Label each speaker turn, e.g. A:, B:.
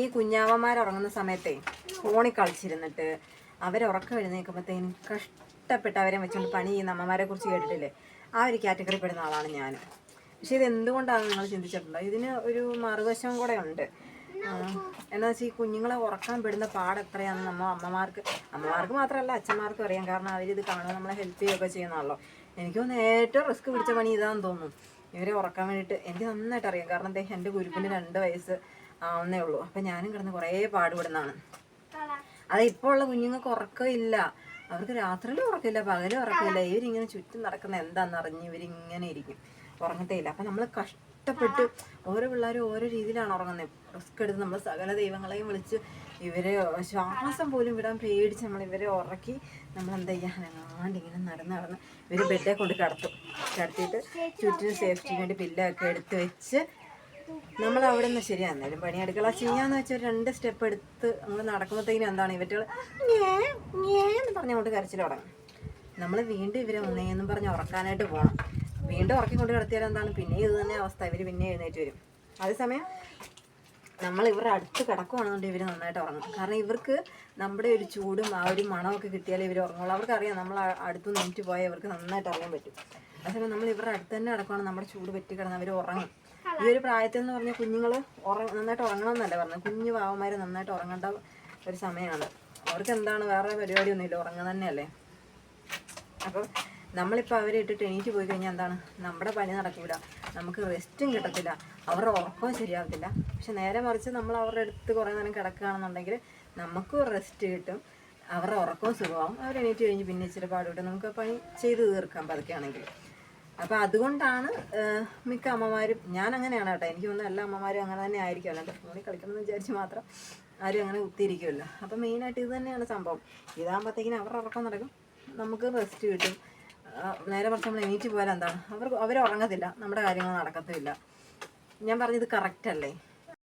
A: ഈ കുഞ്ഞാവന്മാർ ഉറങ്ങുന്ന സമയത്തെ ഫോണിൽ കളിച്ചിരുന്നിട്ട് അവരെ ഉറക്കം എഴുന്നേൽക്കുമ്പോഴത്തേനും കഷ്ടപ്പെട്ട് അവരെ വെച്ചുകൊണ്ട് പണി ചെയ്യുന്ന അമ്മമാരെ കുറിച്ച് കേട്ടിട്ടില്ലേ? ആ ഒരു കാറ്റഗറി പെടുന്ന ആളാണ് ഞാൻ പക്ഷെ ഇത് എന്തുകൊണ്ടാണ് നിങ്ങൾ ചിന്തിച്ചിട്ടുണ്ടോ? ഇതിന് ഒരു മറുവശം കൂടെ ഉണ്ട്. എന്താ വെച്ചാൽ ഈ കുഞ്ഞുങ്ങളെ ഉറക്കാൻ പെടുന്ന പാട് എത്രയാണെന്ന് നമ്മൾ അമ്മമാർക്ക് അമ്മമാർക്ക് മാത്രമല്ല അച്ഛന്മാർക്കും അറിയാം. കാരണം അവരിത് കാണുമ്പോൾ നമ്മളെ ഹെൽപ്പ് ചെയ്യുകയൊക്കെ ചെയ്യുന്നതാണല്ലോ. എനിക്ക് തോന്നുന്നു ഏറ്റവും റിസ്ക് പിടിച്ച പണി ഇതാണെന്ന് തോന്നുന്നു. ഇവരെ ഉറക്കാൻ വേണ്ടിയിട്ട് എനിക്ക് നന്നായിട്ട് അറിയാം കാരണം എന്റെ ഗുരുപ്പിന് രണ്ട് വയസ്സ്. ആവുന്നേ ഉള്ളൂ. അപ്പം ഞാനും കിടന്ന് കുറേ പാടുപെടുന്നതാണ്. അത് ഇപ്പോൾ ഉള്ള കുഞ്ഞുങ്ങൾക്ക് ഉറക്കമില്ല. അവർക്ക് രാത്രിയിലും ഉറക്കമില്ല പകലും ഉറക്കമില്ല. ഇവരിങ്ങനെ ചുറ്റും നടക്കുന്ന എന്താണെന്ന് അറിഞ്ഞ് ഇവരിങ്ങനെ ഇരിക്കും. ഉറങ്ങത്തേ ഇല്ല അപ്പം നമ്മൾ കഷ്ടപ്പെട്ട് ഓരോ പിള്ളേരും ഓരോ രീതിയിലാണ് ഉറങ്ങുന്നത്. റിസ്ക് എടുത്ത് നമ്മൾ സകല ദൈവങ്ങളെയും വിളിച്ച് ഇവരെ ശ്വാസം പോലും വിടാൻ പേടിച്ച് നമ്മൾ ഇവരെ ഉറക്കി നമ്മൾ എന്താ ചെയ്യുക അനങ്ങാണ്ട് ഇങ്ങനെ നടന്ന് നടന്ന് ഇവർ ബെഡെ കൊണ്ട് കിടത്തും. കിടത്തിയിട്ട് ചുറ്റിനും സേഫ്റ്റിക്ക് വേണ്ടി പില്ലൊക്കെ എടുത്ത് വെച്ച് നമ്മൾ അവിടെ നിന്ന് ശരി എന്നാലും പണി അടുക്കള ചെയ്യാന്ന് വെച്ചാൽ രണ്ട് സ്റ്റെപ്പ് എടുത്ത് നമ്മൾ നടക്കുമ്പോഴത്തേക്കിനും എന്താണ് ഇവറ്റുകൾ എന്ന് പറഞ്ഞുകൊണ്ട് കരച്ചിൽ തുടങ്ങും. നമ്മൾ വീണ്ടും ഇവരെ ഒന്നേന്നും പറഞ്ഞ് ഉറക്കാനായിട്ട് പോകണം വീണ്ടും ഉറക്കി കൊണ്ട് കിടത്തിയാൽ എന്താണ്? പിന്നെ ഇത് തന്നെ അവസ്ഥ. ഇവർ പിന്നെ എഴുന്നേറ്റ് വരും. അതേസമയം നമ്മൾ ഇവരുടെ അടുത്ത് കിടക്കുവാണെന്നുണ്ടെങ്കിൽ ഇവർ നന്നായിട്ട് ഉറങ്ങും. കാരണം ഇവർക്ക് നമ്മുടെ ഒരു ചൂടും ആ ഒരു മണമൊക്കെ കിട്ടിയാലേ ഇവർ ഉറങ്ങുള്ളൂ. അവർക്കറിയാം നമ്മൾ അടുത്ത് നീറ്റ് പോയാൽ ഇവർക്ക് നന്നായിട്ട് അറിയാൻ പറ്റും. അതേസമയം നമ്മൾ ഇവരുടെ അടുത്ത് തന്നെ കിടക്കുവാണെങ്കിൽ നമ്മുടെ ചൂട് പറ്റി കിടന്ന് അവർ ഉറങ്ങും. ഈ ഒരു പ്രായത്തിൽ എന്ന് പറഞ്ഞാൽ കുഞ്ഞുങ്ങൾ നന്നായിട്ട് ഉറങ്ങണം എന്നല്ലേ പറഞ്ഞത്. കുഞ്ഞു പാവന്മാർ നന്നായിട്ട് ഉറങ്ങേണ്ട ഒരു സമയമാണ് അവർക്ക് എന്താണ് വേറെ പരിപാടിയൊന്നുമില്ല. ഉറങ്ങുക തന്നെയല്ലേ. അപ്പം നമ്മളിപ്പോൾ അവരെ ഇട്ടിട്ട് എണീറ്റ് പോയി കഴിഞ്ഞാൽ എന്താണ്? നമ്മുടെ പണി നടക്കില്ല നമുക്ക് റെസ്റ്റും കിട്ടത്തില്ല. അവരുടെ ഉറക്കവും ശരിയാകത്തില്ല പക്ഷെ നേരെ മറിച്ച് നമ്മൾ അവരുടെ അടുത്ത് കുറേ നേരം കിടക്കുകയാണെന്നുണ്ടെങ്കിൽ നമുക്കും റെസ്റ്റ് കിട്ടും. അവരുടെ ഉറക്കവും സുഖമാവും. അവർ എണീറ്റ് കഴിഞ്ഞ് പിന്നെ ഇച്ചിരി പാടുവിട്ട് നമുക്ക് പണി ചെയ്ത് തീർക്കാം പതുക്കെയാണെങ്കിൽ. അപ്പോൾ അതുകൊണ്ടാണ് മിക്ക അമ്മമാരും ഞാൻ അങ്ങനെയാണ് കേട്ടോ. എനിക്ക് തോന്നുന്നു എല്ലാ അമ്മമാരും അങ്ങനെ തന്നെ ആയിരിക്കും. അല്ലാണ്ട് ഫോണിൽ കളിക്കണം എന്ന് വിചാരിച്ച് മാത്രം ആരും അങ്ങനെ കുത്തിയിരിക്കുമല്ലോ അപ്പോൾ മെയിനായിട്ട് ഇത് തന്നെയാണ് സംഭവം. ഇതാകുമ്പോഴത്തേക്കിനും അവരുടെ ഉറക്കം നടക്കും. നമുക്ക് റെസ്റ്റ് കിട്ടും. നേരെ കുറച്ച് നമ്മൾ എണീറ്റ് പോയാൽ എന്താണ് അവർ അവർ ഉറങ്ങത്തില്ല. നമ്മുടെ കാര്യങ്ങൾ നടക്കത്തില്ല ഞാൻ പറഞ്ഞത് കറക്റ്റ് അല്ലേ?